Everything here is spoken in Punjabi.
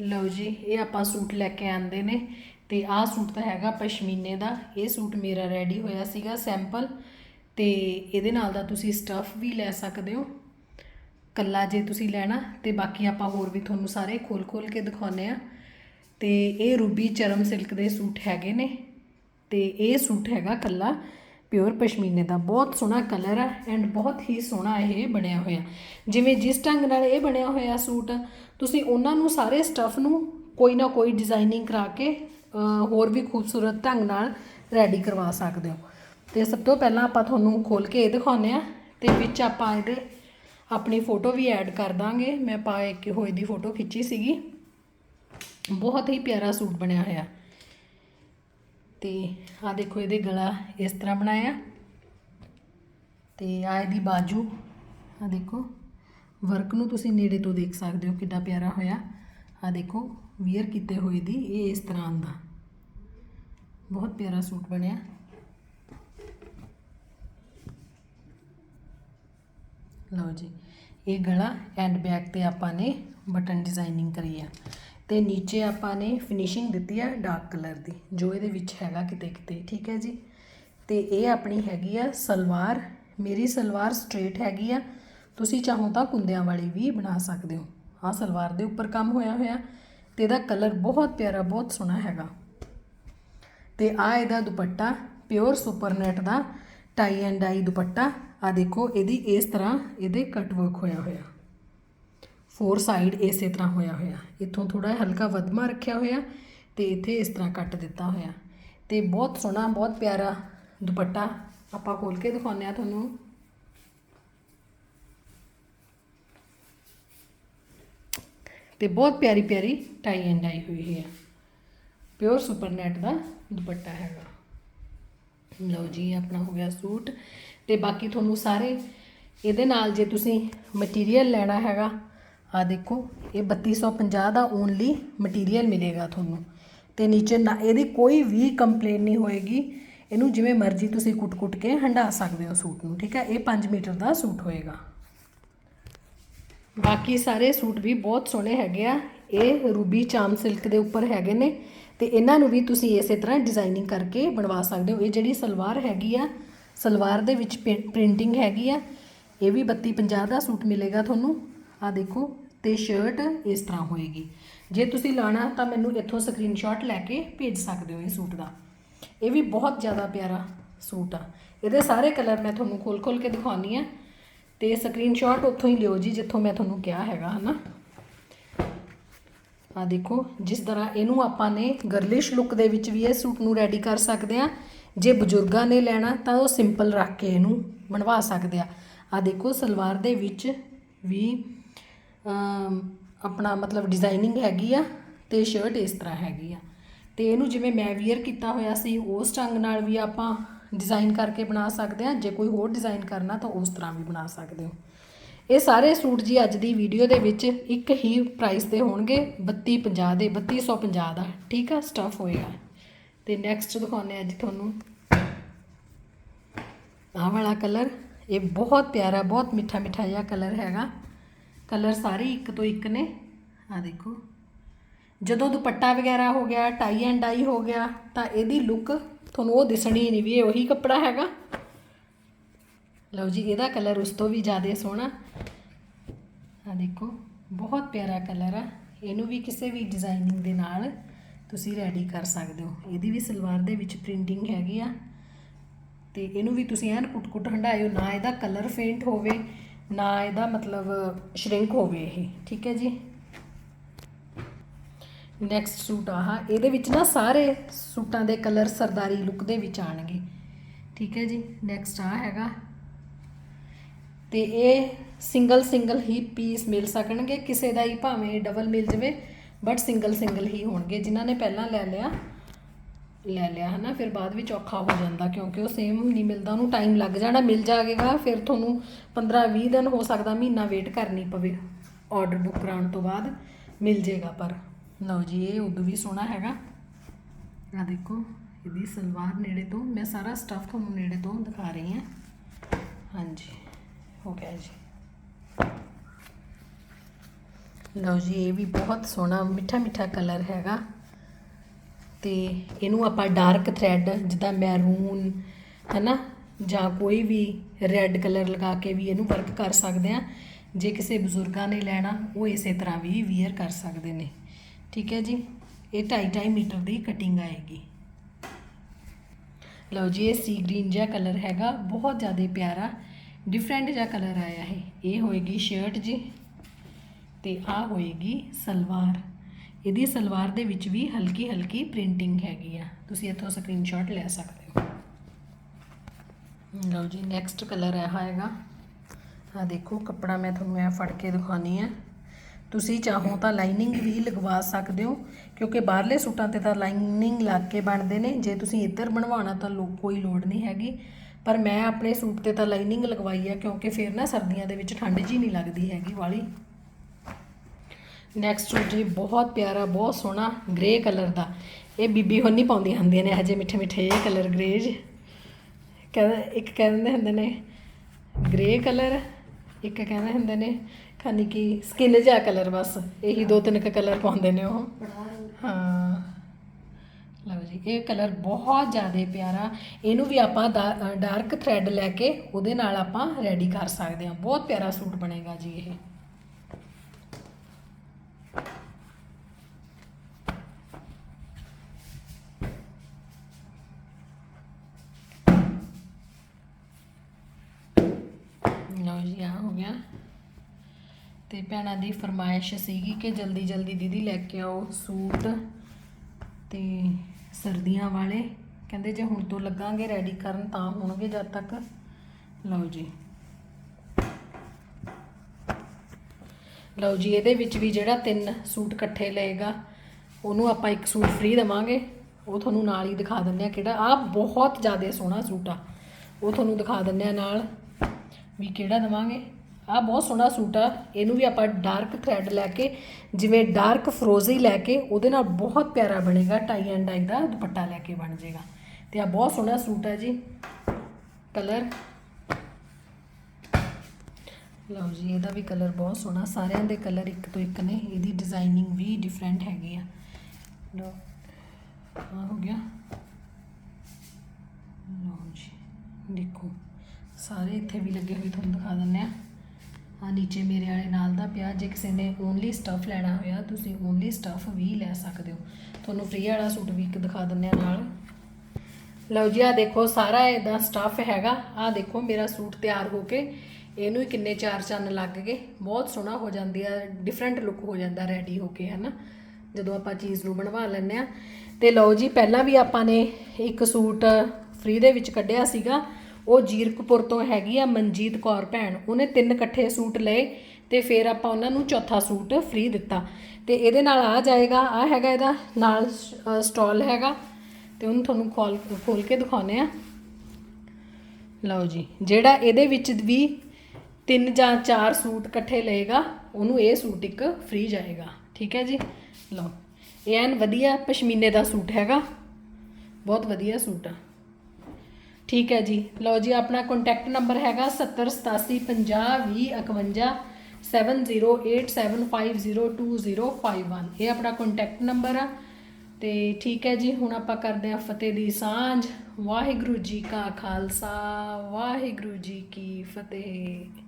ਲਓ ਜੀ, ਇਹ ਆਪਾਂ ਸੂਟ ਲੈ ਕੇ ਆਂਦੇ ਨੇ ਤੇ ਆਹ ਸੂਟ ਤਾਂ ਹੈਗਾ ਪਸ਼ਮੀਨੇ ਦਾ। ਇਹ ਸੂਟ ਮੇਰਾ ਰੈਡੀ ਹੋਇਆ ਸੀਗਾ ਸੈਂਪਲ ਤੇ ਇਹਦੇ ਨਾਲ ਦਾ ਤੁਸੀਂ ਸਟਫ ਵੀ ਲੈ ਸਕਦੇ ਹੋ। ਕੱਲਾ ਜੇ ਤੁਸੀਂ ਲੈਣਾ ਤੇ ਬਾਕੀ ਆਪਾਂ ਹੋਰ ਵੀ ਤੁਹਾਨੂੰ ਸਾਰੇ ਖੋਲ ਖੋਲ ਕੇ ਦਿਖਾਉਨੇ ਆ ਤੇ ਇਹ ਰੂਬੀ ਚਰਮ ਸਿਲਕ ਦੇ ਸੂਟ ਹੈਗੇ ਨੇ ਤੇ ਇਹ ਸੂਟ ਹੈਗਾ ਕੱਲਾ। ਪਿਓਰ ਪਸ਼ਮੀਨੇ ਦਾ ਬਹੁਤ ਸੋਹਣਾ ਕਲਰ ਹੈ ਐਂਡ ਬਹੁਤ ਹੀ ਸੋਹਣਾ ਇਹ ਬਣਿਆ ਹੋਇਆ। ਜਿਵੇਂ ਜਿਸ ਢੰਗ ਨਾਲ ਇਹ ਬਣਿਆ ਹੋਇਆ ਸੂਟ, ਤੁਸੀਂ ਉਹਨਾਂ ਨੂੰ ਸਾਰੇ ਸਟਫ ਨੂੰ ਕੋਈ ਨਾ ਕੋਈ ਡਿਜ਼ਾਈਨਿੰਗ ਕਰਾ ਕੇ ਹੋਰ ਵੀ ਖੂਬਸੂਰਤ ਢੰਗ ਨਾਲ ਰੈਡੀ ਕਰਵਾ ਸਕਦੇ ਹੋ। ਤੇ ਸਭ ਤੋਂ ਪਹਿਲਾਂ ਆਪਾਂ ਤੁਹਾਨੂੰ ਖੋਲ ਕੇ ਇਹ ਦਿਖਾਉਂਦੇ ਆ ਤੇ ਵਿੱਚ ਆਪਾਂ ਇਹਦੇ ਆਪਣੀ ਫੋਟੋ ਵੀ ਐਡ ਕਰ ਦਾਂਗੇ। ਮੈਂ ਪਾਏ ਕਿ ਹੋਈ ਦੀ ਫੋਟੋ ਖਿੱਚੀ ਸੀਗੀ। ਬਹੁਤ ਹੀ ਪਿਆਰਾ ਸੂਟ ਬਣਿਆ ਹੋਇਆ। ਤੇ ਆ ਦੇਖੋ ਇਹਦੇ ਗਲਾ ਇਸ ਤਰ੍ਹਾਂ ਬਣਾਇਆ। ਤੇ ਆ ਇਹਦੀ ਬਾਜੂ ਆ ਦੇਖੋ, ਵਰਕ ਨੂੰ ਤੁਸੀਂ ਨੇੜੇ ਤੋਂ ਦੇਖ ਸਕਦੇ ਹੋ ਕਿੰਨਾ ਪਿਆਰਾ ਹੋਇਆ। ਆ ਦੇਖੋ ਵੀਅਰ ਕੀਤੇ ਹੋਏ ਦੀ, ਇਹ ਇਸ ਤਰ੍ਹਾਂ ਦਾ। ਬਹੁਤ ਪਿਆਰਾ ਸੂਟ ਬਣਿਆ। ਲਓ ਜੀ, ਇਹ ਗਲਾ ਐਂਡ ਬੈਕ ਤੇ ਆਪਾਂ ਨੇ ਬਟਨ ਡਿਜ਼ਾਈਨਿੰਗ ਕਰੀ ਆ। ਤੇ ਨੀਚੇ ਆਪਾਂ ਨੇ ਫਿਨਿਸ਼ਿੰਗ ਦਿੱਤੀ ਆ ਡਾਰਕ ਕਲਰ ਦੀ, ਜੋ ਇਹਦੇ ਵਿੱਚ ਹੈਗਾ ਕਿਤੇ ਕਿਤੇ, ਠੀਕ ਹੈ ਜੀ? ਤੇ ਇਹ ਆਪਣੀ ਹੈਗੀ ਆ ਸਲਵਾਰ, ਮੇਰੀ ਸਲਵਾਰ ਸਟ੍ਰੇਟ ਹੈਗੀ ਆ, ਤੁਸੀਂ ਚਾਹੋ ਤਾਂ ਕੁੰਦਿਆਂ ਵਾਲੀ ਵੀ ਬਣਾ ਸਕਦੇ ਹੋ। ਆਹ ਸਲਵਾਰ ਦੇ ਉੱਪਰ ਕੰਮ ਹੋਇਆ ਹੋਇਆ, ਤੇ ਇਹਦਾ ਕਲਰ ਬਹੁਤ ਪਿਆਰਾ, ਬਹੁਤ ਸੋਹਣਾ ਹੈਗਾ। ਤੇ ਆ ਇਹਦਾ ਦੁਪੱਟਾ ਪਿਓਰ ਸੁਪਰਨੈਟ ਦਾ ਟਾਈ ਐਂਡ ਡਾਈ ਦੁਪੱਟਾ ਆ ਦੇਖੋ, ਇਹਦੀ ਇਸ ਤਰ੍ਹਾਂ ਇਹਦੇ ਕਟ ਵਰਕ ਹੋਇਆ ਹੋਇਆ। ਫੋਰ ਸਾਈਡ ਇਸੇ ਤਰ੍ਹਾਂ ਹੋਇਆ ਹੋਇਆ। ਇੱਥੋਂ ਥੋੜਾ ਹਲਕਾ ਵਧਮਾ ਰੱਖਿਆ ਹੋਇਆ ਤੇ ਇੱਥੇ ਇਸ ਤਰ੍ਹਾਂ ਕੱਟ ਦਿੱਤਾ ਹੋਇਆ। ਤੇ ਬਹੁਤ ਸੋਹਣਾ, ਬਹੁਤ ਪਿਆਰਾ ਦੁਪੱਟਾ ਆਪਾਂ ਖੋਲ ਕੇ ਦਿਖਾਉਂਦੇ ਆ ਤੁਹਾਨੂੰ। ਤੇ ਬਹੁਤ ਪਿਆਰੀ ਪਿਆਰੀ ਟਾਈ ਐਂਡ ਡਾਈ ਹੋਈ ਹੈ। ਪਿਓਰ ਸੁਪਰਨੈਟ ਦਾ ਦੁਪੱਟਾ ਹੈਗਾ। ਲਓ ਜੀ, ਆਪਣਾ ਹੋ ਗਿਆ ਸੂਟ। ਤੇ ਬਾਕੀ ਤੁਹਾਨੂੰ ਸਾਰੇ ਇਹਦੇ ਨਾਲ ਜੇ ਤੁਸੀਂ ਮਟੀਰੀਅਲ ਲੈਣਾ ਹੈਗਾ ਆ ਦੇਖੋ, ਇਹ 3250 ਦਾ ਓਨਲੀ ਮਟੀਰੀਅਲ ਮਿਲੇਗਾ ਤੁਹਾਨੂੰ। ਤੇ ਨੀਚੇ ਨਾ, ਇਹਦੀ ਕੋਈ ਵੀ ਕੰਪਲੇਨ ਨਹੀਂ ਹੋਏਗੀ। ਇਹਨੂੰ ਜਿਵੇਂ ਮਰਜ਼ੀ ਤੁਸੀਂ ਕੁੱਟ-ਕੁੱਟ ਕੇ ਹੰਡਾ ਸਕਦੇ ਹੋ ਸੂਟ ਨੂੰ, ਠੀਕ ਹੈ? ਇਹ 5 ਮੀਟਰ ਦਾ ਸੂਟ ਹੋਏਗਾ। ਬਾਕੀ ਸਾਰੇ ਸੂਟ ਵੀ ਬਹੁਤ ਸੋਹਣੇ ਹੈਗੇ ਆ। ਇਹ ਰੂਬੀ ਚਾਮ ਸਿਲਕ ਦੇ ਉੱਪਰ ਹੈਗੇ ਨੇ ਤੇ ਇਹਨਾਂ ਨੂੰ ਵੀ ਤੁਸੀਂ ਇਸੇ ਤਰ੍ਹਾਂ ਡਿਜ਼ਾਈਨਿੰਗ ਕਰਕੇ ਬਣਵਾ ਸਕਦੇ ਹੋ। ਇਹ ਜਿਹੜੀ ਸਲਵਾਰ ਹੈਗੀ ਆ, ਸਲਵਾਰ ਦੇ ਵਿੱਚ ਪ੍ਰਿੰਟਿੰਗ ਹੈਗੀ ਆ, ਇਹ ਵੀ 32 50 ਦਾ ਸੂਟ ਮਿਲੇਗਾ ਤੁਹਾਨੂੰ। ਆ ਦੇਖੋ ਤੇ ਸ਼ਰਟ ਇਸ ਤਰ੍ਹਾਂ ਹੋਏਗੀ। ਜੇ ਤੁਸੀਂ ਲਾਣਾ ਤਾਂ ਮੈਨੂੰ ਇੱਥੋਂ ਸਕਰੀਨਸ਼ਾਟ ਲੈ ਕੇ ਭੇਜ ਸਕਦੇ ਹੋ ਇਹ ਸੂਟ ਦਾ। ਇਹ ਵੀ ਬਹੁਤ ਜ਼ਿਆਦਾ ਪਿਆਰਾ ਸੂਟ ਆ। ਇਹਦੇ ਸਾਰੇ ਕਲਰ ਮੈਂ ਤੁਹਾਨੂੰ ਖੋਲ-ਖੋਲ ਕੇ ਦਿਖਾਉਣੀ ਆ। ਤੇ ਸਕਰੀਨਸ਼ਾਟ ਉੱਥੋਂ ਹੀ ਲਿਓ ਜੀ, ਜਿੱਥੋਂ ਮੈਂ ਤੁਹਾਨੂੰ ਕਿਹਾ ਹੈਗਾ, ਹਨਾ? ਆ ਦੇਖੋ, ਜਿਸ ਤਰ੍ਹਾਂ ਇਹਨੂੰ ਆਪਾਂ ਨੇ ਗਰਲਿਸ਼ ਲੁੱਕ ਦੇ ਵਿੱਚ ਵੀ ਇਹ ਸੂਟ ਨੂੰ ਰੈਡੀ ਕਰ ਸਕਦੇ ਆ। ਜੇ ਬਜ਼ੁਰਗਾਂ ਨੇ ਲੈਣਾ ਤਾਂ ਉਹ ਸਿੰਪਲ ਰੱਖ ਕੇ ਇਹਨੂੰ ਬਣਵਾ ਸਕਦੇ ਆ। ਆ ਦੇਖੋ, ਸਲਵਾਰ ਦੇ ਵਿੱਚ ਵੀ ਆਪਣਾ ਮਤਲਬ ਡਿਜ਼ਾਈਨਿੰਗ ਹੈਗੀ ਆ ਤੇ ਸ਼ਰਟ ਇਸ ਤਰ੍ਹਾਂ ਹੈਗੀ ਆ। ਤੇ ਇਹਨੂੰ ਜਿਵੇਂ ਮੈਂ ਵੀਅਰ ਕੀਤਾ ਹੋਇਆ ਸੀ, ਉਸ ਢੰਗ ਨਾਲ ਵੀ ਆਪਾਂ ਡਿਜ਼ਾਈਨ ਕਰਕੇ ਬਣਾ ਸਕਦੇ ਆ। ਜੇ ਕੋਈ ਹੋਰ ਡਿਜ਼ਾਈਨ ਕਰਨਾ ਤਾਂ ਉਸ ਤਰ੍ਹਾਂ ਵੀ ਬਣਾ ਸਕਦੇ ਹੋ। ਇਹ ਸਾਰੇ ਸੂਟ ਜੀ ਅੱਜ ਦੀ ਵੀਡੀਓ ਦੇ ਵਿੱਚ ਇੱਕ ਹੀ ਪ੍ਰਾਈਸ 'ਤੇ ਹੋਣਗੇ। 3250 ਦੇ 3250 ਦਾ। ਠੀਕ ਆ? ਸਟਫ ਹੋਏਗਾ। ਤੇ ਨੈਕਸਟ ਦਿਖਾਉਂਦੇ ਆ ਜੀ ਤੁਹਾਨੂੰ। ਆਹ ਵਾਲਾ ਕਲਰ ਇਹ ਬਹੁਤ ਪਿਆਰਾ, ਬਹੁਤ ਮਿੱਠਾ ਮਿੱਠਾ ਜਿਹਾ ਕਲਰ ਹੈਗਾ। ਕਲਰ ਸਾਰੇ ਇੱਕ ਤੋਂ ਇੱਕ ਨੇ। ਆ ਦੇਖੋ। ਜਦੋਂ ਦੁਪੱਟਾ ਵਗੈਰਾ ਹੋ ਗਿਆ ਟਾਈ ਐਂਡ ਡਾਈ ਹੋ ਗਿਆ, ਤਾਂ ਇਹਦੀ ਲੁੱਕ ਤੁਹਾਨੂੰ ਉਹ ਦਿਸਣੀ ਨਹੀਂ ਵੀ ਇਹ ਉਹੀ ਕੱਪੜਾ ਹੈਗਾ। ਲਓ ਜੀ, ਇਹਦਾ ਕਲਰ ਉਸ ਤੋਂ ਵੀ ਜ਼ਿਆਦਾ ਸੋਹਣਾ। ਆ ਦੇਖੋ, ਬਹੁਤ ਪਿਆਰਾ ਕਲਰ ਆ। ਇਹਨੂੰ ਵੀ ਕਿਸੇ ਵੀ ਡਿਜ਼ਾਈਨਿੰਗ ਦੇ ਨਾਲ ਤੁਸੀਂ ਰੈਡੀ ਕਰ ਸਕਦੇ ਹੋ। ਇਹਦੀ ਵੀ ਸਲਵਾਰ ਦੇ ਵਿੱਚ ਪ੍ਰਿੰਟਿੰਗ ਹੈਗੀ ਆ। ਤੇ ਇਹਨੂੰ ਵੀ ਤੁਸੀਂ ਐਨ ਕੁੱਟ-ਕੁੱਟ ਹੰਡਾਇਓ ਨਾ ਇਹਦਾ ਕਲਰ ਫੇਂਟ ਹੋਵੇ ਨਾ ਇਹਦਾ ਮਤਲਬ ਸ਼ਰਿੰਕ ਹੋਵੇ ਇਹ, ਠੀਕ ਹੈ ਜੀ। ਨੈਕਸਟ ਸੂਟ ਆਹ, ਇਹਦੇ ਵਿੱਚ ਨਾ ਸਾਰੇ ਸੂਟਾਂ ਦੇ ਕਲਰ ਸਰਦਾਰੀ ਲੁੱਕ ਦੇ ਵਿੱਚ ਆਣਗੇ ਠੀਕ ਹੈ ਜੀ। ਨੈਕਸਟ ਆ ਹੈਗਾ। ਤੇ ਇਹ ਸਿੰਗਲ ਸਿੰਗਲ ਹੀ ਪੀਸ ਮਿਲ ਸਕਣਗੇ, ਕਿਸੇ ਦਾ ਹੀ ਭਾਵੇਂ ਡਬਲ ਮਿਲ ਜਵੇ ਬਟ ਸਿੰਗਲ ਸਿੰਗਲ ਹੀ ਹੋਣਗੇ, ਜਿਨ੍ਹਾਂ ਨੇ ਪਹਿਲਾਂ ਲੈ ਲਿਆ। ਲੈ ਲਿਆ, ਹਨਾ? ਫਿਰ ਬਾਅਦ ਵਿੱਚ ਔਖਾ ਹੋ ਜਾਂਦਾ ਕਿਉਂਕਿ ਉਹ ਸੇਮ ਨਹੀਂ ਮਿਲਦਾ, ਉਹਨੂੰ ਟਾਈਮ ਲੱਗ ਜਾਣਾ, ਮਿਲ ਜਾਏਗਾ ਫਿਰ ਤੁਹਾਨੂੰ 15 20 ਦਿਨ ਹੋ ਸਕਦਾ ਮਹੀਨਾ ਵੇਟ ਕਰਨੀ ਪਵੇ ਆਰਡਰ ਬੁੱਕ ਕਰਾਉਣ ਤੋਂ ਬਾਅਦ, ਮਿਲ ਜੇਗਾ ਪਰ। ਲਓ ਜੀ, ਇਹ ਉਦੋਂ ਵੀ ਸੋਹਣਾ ਹੈਗਾ। ਆ ਦੇਖੋ, ਇਹਦੀ ਸਲਵਾਰ ਨੇੜੇ ਤੋਂ, ਮੈਂ ਸਾਰਾ ਸਟੱਫ ਤੁਹਾਨੂੰ ਨੇੜੇ ਤੋਂ ਦਿਖਾ ਰਹੀ ਹਾਂ। ਹਾਂਜੀ, ਹੋ ਗਿਆ ਜੀ। ਲਓ ਜੀ, ਇਹ ਵੀ ਬਹੁਤ ਸੋਹਣਾ ਮਿੱਠਾ ਮਿੱਠਾ ਕਲਰ ਹੈਗਾ। ਅਤੇ ਇਹਨੂੰ ਆਪਾਂ ਡਾਰਕ ਥਰੈਡ ਜਿੱਦਾਂ ਮੈਰੂਨ ਹੈ ਨਾ ਜਾਂ ਕੋਈ ਵੀ ਰੈੱਡ ਕਲਰ ਲਗਾ ਕੇ ਵੀ ਇਹਨੂੰ ਵਰਕ ਕਰ ਸਕਦੇ ਆ ਜੇ ਕਿਸੇ ਬਜ਼ੁਰਗਾਂ ਨੇ ਲੈਣਾ, ਉਹ ਇਸੇ ਤਰ੍ਹਾਂ ਵੀ ਵੀਅਰ ਕਰ ਸਕਦੇ ਨੇ। ਠੀਕ ਹੈ ਜੀ? ਇਹ 2.5 ਮੀਟਰ ਦੀ ਕਟਿੰਗ ਆਏਗੀ। ਲਓ ਜੀ, ਇਹ ਸੀ ਗ੍ਰੀਨ ਜਿਹਾ ਕਲਰ ਹੈਗਾ। ਬਹੁਤ ਜ਼ਿਆਦਾ ਪਿਆਰਾ ਡਿਫਰੈਂਟ ਜਿਹਾ ਕਲਰ ਆਇਆ ਹੈ ਇਹ ਹੋਏਗੀ ਸ਼ਰਟ ਜੀ, ਤੇ ਆ ਹੋਏਗੀ ਸਲਵਾਰ। ਇਹਦੀ ਸਲਵਾਰ ਦੇ ਵਿੱਚ ਵੀ ਹਲਕੀ ਹਲਕੀ ਪ੍ਰਿੰਟਿੰਗ ਹੈਗੀ ਆ। ਤੁਸੀਂ ਇੱਥੋਂ ਸਕਰੀਨਸ਼ਾਟ ਲੈ ਸਕਦੇ ਹੋ। ਲਓ ਜੀ ਨੈਕਸਟ ਕਲਰ ਇਹ ਹੈਗਾ। ਆ ਦੇਖੋ, ਕੱਪੜਾ ਮੈਂ ਤੁਹਾਨੂੰ ਇਹ ਫੜ ਕੇ ਦਿਖਾਉਣੀ ਹੈ ਤੁਸੀਂ ਚਾਹੋ ਤਾਂ ਲਾਈਨਿੰਗ ਵੀ ਲਗਵਾ ਸਕਦੇ ਹੋ, ਕਿਉਂਕਿ ਬਾਹਰਲੇ ਸੂਟਾਂ ਤੇ ਤਾਂ ਲਾਈਨਿੰਗ ਲੱਗ ਕੇ ਬਣਦੇ ਨੇ। ਜੇ ਤੁਸੀਂ ਇੱਧਰ ਬਣਵਾਉਣਾ ਤਾਂ ਲੋ, ਕੋਈ ਲੋੜ ਨਹੀਂ ਹੈਗੀ। ਪਰ ਮੈਂ ਆਪਣੇ ਸੂਟ ਤੇ ਤਾਂ ਲਾਈਨਿੰਗ ਲਗਵਾਈ ਹੈ ਕਿਉਂਕਿ ਫਿਰ ਨਾ ਸਰਦੀਆਂ ਦੇ ਵਿੱਚ ਠੰਡ ਜੀ ਨਹੀਂ ਲੱਗਦੀ ਹੈਗੀ ਵਾਲੀ। ਨੈਕਸਟ ਸੂਟ ਜੀ, ਬਹੁਤ ਪਿਆਰਾ, ਬਹੁਤ ਸੋਹਣਾ ਗ੍ਰੇ ਕਲਰ ਦਾ। ਇਹ ਬੀਬੀ ਹੁਣ ਨਹੀਂ ਪਾਉਂਦੀਆਂ ਹੁੰਦੀਆਂ ਨੇ ਹਜੇ ਮਿੱਠੇ ਮਿੱਠੇ ਇਹ ਕਲਰ ਗ੍ਰੇਜ ਕਹਿੰਦੇ, ਇੱਕ ਕਹਿੰਦੇ ਹੁੰਦੇ ਨੇ ਗ੍ਰੇ ਕਲਰ ਇੱਕ ਕਹਿੰਦੇ ਹੁੰਦੇ ਨੇ, ਖਾਨੀ ਕਿ ਸਕਿਨ ਜਿਹਾ ਕਲਰ ਬਸ, ਇਹੀ ਦੋ ਤਿੰਨ ਕੁ ਕਲਰ ਪਾਉਂਦੇ ਨੇ ਉਹ। ਹਾਂ। ਲਓ ਜੀ, ਇਹ ਕਲਰ ਬਹੁਤ ਜ਼ਿਆਦਾ ਪਿਆਰਾ। ਇਹਨੂੰ ਵੀ ਆਪਾਂ ਡਾਰਕ ਥ੍ਰੈਡ ਲੈ ਕੇ ਉਹਦੇ ਨਾਲ ਆਪਾਂ ਰੈਡੀ ਕਰ ਸਕਦੇ ਹਾਂ। ਬਹੁਤ ਪਿਆਰਾ ਸੂਟ ਬਣੇਗਾ ਜੀ ਇਹ ਲਓ ਜੀ ਆ ਹੋ ਗਿਆ ਤੇ ਭੈਣਾਂ ਦੀ ਫਰਮਾਇਸ਼ ਸੀਗੀ ਕਿ ਜਲਦੀ ਜਲਦੀ ਦੀਦੀ ਲੈ ਕੇ ਆਓ ਸੂਟ ਤੇ ਸਰਦੀਆਂ ਵਾਲੇ। ਕਹਿੰਦੇ ਜੇ ਹੁਣ ਤੋਂ ਲੱਗਾਂਗੇ ਰੈਡੀ ਕਰਨ ਤਾਂ ਹੋਣਗੇ ਜਦ ਤੱਕ। ਲਓ ਜੀ। ਲਓ ਜੀ, ਇਹਦੇ ਵਿੱਚ ਵੀ ਜਿਹੜਾ ਤਿੰਨ ਸੂਟ ਇਕੱਠੇ ਲਏਗਾ, ਉਹਨੂੰ ਆਪਾਂ ਇੱਕ ਸੂਟ ਫ੍ਰੀ ਦੇਵਾਂਗੇ। ਉਹ ਤੁਹਾਨੂੰ ਨਾਲ ਹੀ ਦਿਖਾ ਦਿੰਦੇ ਆ ਕਿਹੜਾ। ਆ ਬਹੁਤ ਜ਼ਿਆਦਾ ਸੋਹਣਾ ਸੂਟ ਆ। ਉਹ ਤੁਹਾਨੂੰ ਦਿਖਾ ਦਿੰਦੇ ਆ ਨਾਲ ਵੀ ਕਿਹੜਾ ਦਵਾਂਗੇ। ਆ ਬਹੁਤ ਸੋਹਣਾ ਸੂਟ ਆ। ਇਹਨੂੰ ਵੀ ਆਪਾਂ ਡਾਰਕ ਥ੍ਰੈਡ ਲੈ ਕੇ, ਜਿਵੇਂ ਡਾਰਕ ਫਰੋਜ਼ੀ ਲੈ ਕੇ, ਉਹਦੇ ਨਾਲ ਬਹੁਤ ਪਿਆਰਾ ਬਣੇਗਾ ਟਾਈ ਐਂਡ ਡਾਈ ਦਾ ਦੁਪੱਟਾ ਲੈ ਕੇ ਬਣ ਜਾਏਗਾ ਤੇ ਆ ਬਹੁਤ ਸੋਹਣਾ ਸੂਟ ਆ ਜੀ। ਕਲਰ ਲਓ ਜੀ, ਇਹਦਾ ਵੀ ਕਲਰ ਬਹੁਤ ਸੋਹਣਾ। ਸਾਰਿਆਂ ਦੇ ਕਲਰ ਇੱਕ ਤੋਂ ਇੱਕ ਨੇ। ਇਹਦੀ ਡਿਜ਼ਾਈਨਿੰਗ ਵੀ ਡਿਫਰੈਂਟ ਹੈਗੀ ਆ। ਲਓ ਆ ਹੋ ਗਿਆ। ਲਓ ਜੀ, ਦੇਖੋ। ਸਾਰੇ ਇੱਥੇ ਵੀ ਲੱਗੇ ਹੋਏ, ਤੁਹਾਨੂੰ ਦਿਖਾ ਦਿੰਦੇ ਆ। ਆ ਨੀਚੇ ਮੇਰੇ ਵਾਲੇ ਨਾਲ ਦਾ ਪਿਆ। ਜੇ ਕਿਸੇ ਨੇ ਓਨਲੀ ਸਟਫ ਲੈਣਾ ਹੋਇਆ, ਤੁਸੀਂ ਓਨਲੀ ਸਟਫ ਵੀ ਲੈ ਸਕਦੇ ਹੋ। ਤੁਹਾਨੂੰ ਫ੍ਰੀ ਵਾਲਾ ਸੂਟ ਵੀ ਇੱਕ ਦਿਖਾ ਦਿੰਦੇ ਆ ਨਾਲ। ਲਓ ਜੀ ਆ ਦੇਖੋ, ਸਾਰਾ ਇਹਦਾ ਸਟਫ ਹੈਗਾ। ਆ ਦੇਖੋ, ਮੇਰਾ ਸੂਟ ਤਿਆਰ ਹੋ ਕੇ ਇਹਨੂੰ ਹੀ ਕਿੰਨੇ ਚਾਰ ਚੰਨ ਲੱਗ ਗਏ। ਬਹੁਤ ਸੋਹਣਾ ਹੋ ਜਾਂਦੀ ਆ ਡਿਫਰੈਂਟ ਲੁੱਕ ਹੋ ਜਾਂਦਾ ਰੈਡੀ ਹੋ ਕੇ, ਹਨਾ? ਜਦੋਂ ਆਪਾਂ ਚੀਜ਼ ਨੂੰ ਬਣਵਾ ਲੈਂਦੇ ਆ ਤੇ ਲਓ ਜੀ, ਪਹਿਲਾਂ ਵੀ ਆਪਾਂ ਨੇ ਇੱਕ ਸੂਟ ਫ੍ਰੀ ਦੇ ਵਿੱਚ ਕੱਢਿਆ ਸੀਗਾ। ਉਹ ਜੀਰਕਪੁਰ ਤੋਂ ਹੈਗੀ ਆ ਮਨਜੀਤ ਕੌਰ ਭੈਣ। ਉਹਨੇ ਤਿੰਨ ਇਕੱਠੇ ਸੂਟ ਲਏ ਤੇ ਫਿਰ ਆਪਾਂ ਉਹਨਾਂ ਨੂੰ ਚੌਥਾ ਸੂਟ ਫ੍ਰੀ ਦਿੱਤਾ। ਤੇ ਇਹਦੇ ਨਾਲ ਆ ਜਾਏਗਾ, ਆ ਹੈਗਾ ਇਹਦਾ ਨਾਲ ਸਟਾਲ ਹੈਗਾ। ਤੇ ਉਹਨੂੰ ਤੁਹਾਨੂੰ ਖੋਲ ਖੋਲ ਕੇ ਦਿਖਾਉਨੇ ਆ। ਲਓ ਜੀ, ਜਿਹੜਾ ਇਹਦੇ ਵਿੱਚ ਵੀ ਤਿੰਨ ਜਾਂ ਚਾਰ ਸੂਟ ਇਕੱਠੇ ਲਏਗਾ, ਉਹਨੂੰ ਇਹ ਸੂਟ ਇੱਕ ਫ੍ਰੀ ਜਾਏਗਾ। ਠੀਕ ਹੈ ਜੀ? ਲਓ, ਇਹ ਐਨ ਵਧੀਆ ਪਸ਼ਮੀਨੇ ਦਾ ਸੂਟ ਹੈਗਾ। ਬਹੁਤ ਵਧੀਆ ਸੂਟ ਆ। ਠੀਕ ਹੈ ਜੀ। ਲਓ ਜੀ, ਆਪਣਾ ਕੰਟੈਕਟ ਨੰਬਰ ਹੈਗਾ 7087502051 7087502051 ਇਹ ਆਪਣਾ ਕੰਟੈਕਟ ਨੰਬਰ ਆ। ਤੇ ਠੀਕ ਹੈ ਜੀ, ਹੁਣ ਆਪਾਂ ਕਰਦੇ ਆ ਫਤਿਹ ਦੀ ਸਾਂਝ। ਵਾਹਿਗੁਰੂ ਜੀ ਕਾ ਖਾਲਸਾ, ਵਾਹਿਗੁਰੂ ਜੀ ਕੀ ਫਤਿਹ।